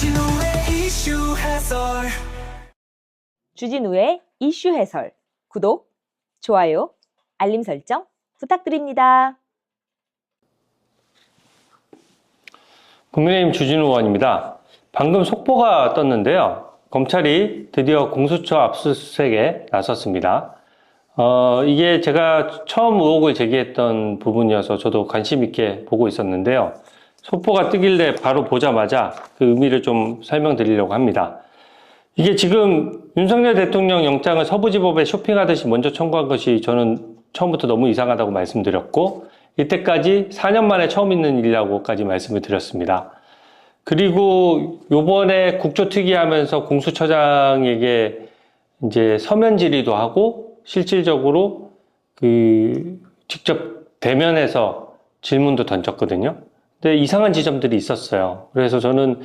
주진우의 이슈 해설 주진우의 이슈 해설. 구독, 좋아요, 알림 설정 부탁드립니다. 국민의힘 주진우 의원입니다. 방금 속보가 떴는데요. 검찰이 드디어 공수처 압수수색에 나섰습니다. 어, 이게 제가 처음 의혹을 제기했던 부분이어서 저도 관심 있게 보고 있었는데요. 속보가 뜨길래 바로 보자마자 그 의미를 좀 설명드리려고 합니다. 이게 지금 윤석열 대통령 영장을 서부지법에 쇼핑하듯이 먼저 청구한 것이 저는 처음부터 너무 이상하다고 말씀드렸고, 이때까지 4년 만에 처음 있는 일이라고까지 말씀을 드렸습니다. 그리고 요번에 국조특위 하면서 공수처장에게 이제 서면 질의도 하고 실질적으로 그 직접 대면해서 질문도 던졌거든요. 근데 이상한 지점들이 있었어요. 그래서 저는